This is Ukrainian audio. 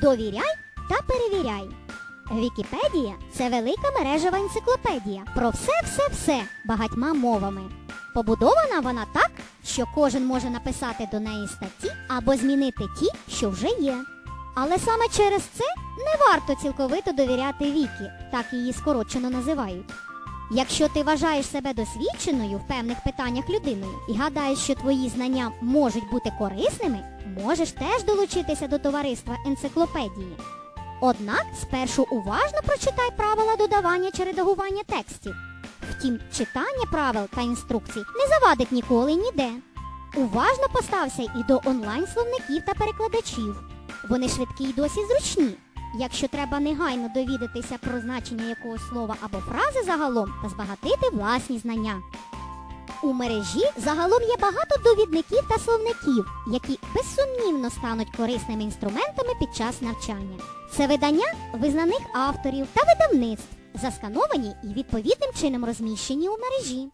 Довіряй та перевіряй. Вікіпедія це велика мережева енциклопедія про все-все-все багатьма мовами. Побудована вона так, що кожен може написати до неї статті або змінити ті, що вже є. Але саме через це не варто цілковито довіряти Вікі, так її скорочено називають. Якщо ти вважаєш себе досвідченою в певних питаннях людиною і гадаєш, що твої знання можуть бути корисними, можеш теж долучитися до товариства енциклопедії. Однак спершу уважно прочитай правила додавання чи редагування текстів. Втім, читання правил та інструкцій не завадить ніколи ніде. Уважно постався і до онлайн-словників та перекладачів. Вони швидкі й досі зручні. Якщо треба негайно довідатися про значення якогось слова або фрази загалом та збагатити власні знання. У мережі загалом є багато довідників та словників, які безсумнівно стануть корисними інструментами під час навчання. Це видання визнаних авторів та видавництв, заскановані і відповідним чином розміщені у мережі.